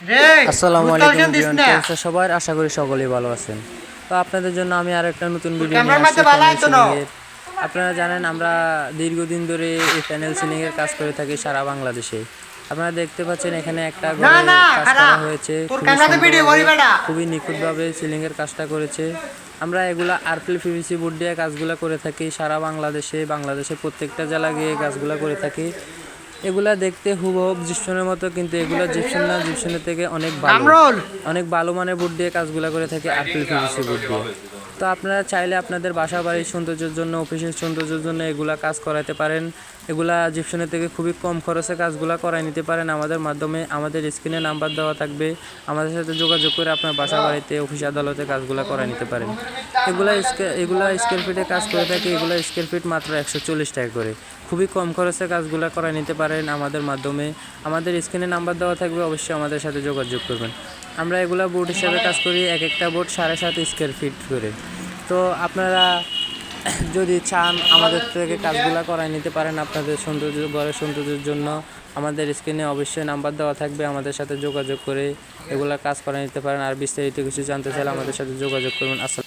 আসসালামু আলাইকুম সবাই? আশা করি সকলেই ভালো আছেন। তো আপনাদের জন্য আমি আর একটা নতুন ভিডিও নিয়ে? সিলিংয়ের। আপনারা জানেন আমরা দীর্ঘদিন ধরে এই প্যানেল সিলিং এর কাজ করে থাকি সারা বাংলাদেশে। আপনারা দেখতে পাচ্ছেন এখানে একটা কাজ করা হয়েছে। খুবই নিখুঁতভাবে সিলিং এর কাজটা করেছে। আমরা এগুলা আরপিএল পিভিসি বোর্ড দিয়ে কাজগুলো করে থাকি সারা বাংলাদেশে বাংলাদেশে প্রত্যেকটা জেলা গিয়ে কাজগুলো করে থাকি। এগুলা দেখতে হুবহু জিপসনের মতো কিন্তু এগুলো জিপসন না। জিপসনের থেকে অনেক ভালো। অনেক ভালো মানের বোর্ড দিয়ে কাজগুলো করে থাকে আরপিএল পিভিসি বোর্ড দিয়ে। তো আপনারা চাইলে আপনাদের বাসা বাড়ির সৌন্দর্যের জন্য অফিসের সৌন্দর্যের জন্য এগুলা কাজ করাতে পারেন। এগুলা জিপসনের থেকে খুবই কম খরচে কাজগুলো করাই নিতে পারেন। আমাদের মাধ্যমে আমাদের স্ক্রিনে নাম্বার দেওয়া থাকবে। আমাদের সাথে যোগাযোগ করে আপনার বাসা বাড়িতে অফিস আদালতে কাজগুলো করাই নিতে পারেন। এগুলা এগুলা স্কোয়ার ফিটে কাজ করে থাকে এগুলা স্কোয়ার ফিট মাত্র একশো চল্লিশ টাকা করে। খুবই কম খরচে কাজগুলো করাই নিতে পারেন। আমাদের মাধ্যমে। আমাদের স্ক্রিনে নাম্বার দেওয়া থাকবে, অবশ্যই আমাদের সাথে যোগাযোগ করবেন। আমরা এগুলো বোর্ড হিসাবে কাজ করি এক একটা বোর্ড সাড়ে সাত স্কোয়ার ফিট করে। তো আপনারা যদি চান আমাদের থেকে কাজগুলো করাই নিতে পারেন আপনাদের সৌন্দর্য ঘরের সৌন্দর্যের জন্য, আমাদের স্ক্রিনে অবশ্যই নাম্বার দেওয়া থাকবে, আমাদের সাথে যোগাযোগ করে এগুলো কাজ করাই নিতে পারেন। আর বিস্তারিত কিছু জানতে চাইলে আমাদের সাথে যোগাযোগ করবেন আসসালাম